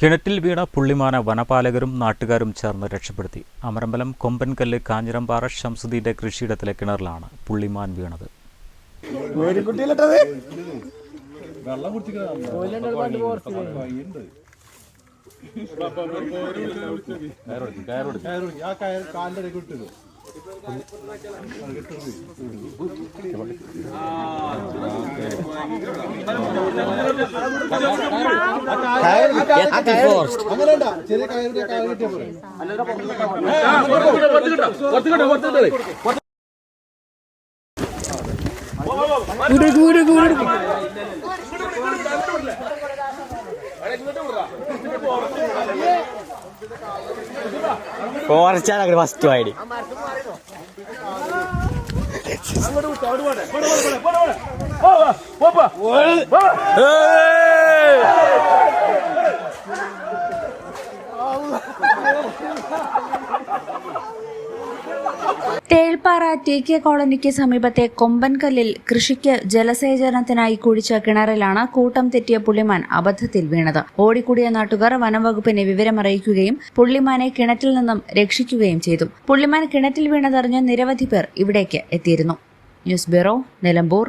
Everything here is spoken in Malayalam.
കിണറ്റിൽ വീണ പുള്ളിമാന വനപാലകരും നാട്ടുകാരും ചേർന്ന് രക്ഷപ്പെടുത്തി. അമരമ്പലം കൊമ്പൻകല്ല് കാഞ്ഞിരമ്പാറ ഷംസുദ്ദീന്റെ കൃഷിയിടത്തിലെ കിണറിലാണ് പുള്ളിമാൻ വീണത്. കുറച്ചാണ് അങ്ങോട്ട് ഫസ്റ്റ് ആയിട്ട് തേൾപ്പാറ ടി കെ കോളനിക്ക് സമീപത്തെ കൊമ്പൻകല്ലിൽ കൃഷിക്ക് ജലസേചനത്തിനായി കുഴിച്ച കിണറിലാണ് കൂട്ടം തെറ്റിയ പുള്ളിമാൻ അബദ്ധത്തിൽ വീണത്. ഓടിക്കൂടിയ നാട്ടുകാർ വനംവകുപ്പിനെ വിവരമറിയിക്കുകയും പുള്ളിമാനെ കിണറ്റിൽ നിന്നും രക്ഷിക്കുകയും ചെയ്തു. പുള്ളിമാൻ കിണറ്റിൽ വീണതറിഞ്ഞ് നിരവധി പേർ ഇവിടേക്ക് എത്തിയിരുന്നു. News bureau Nilambur.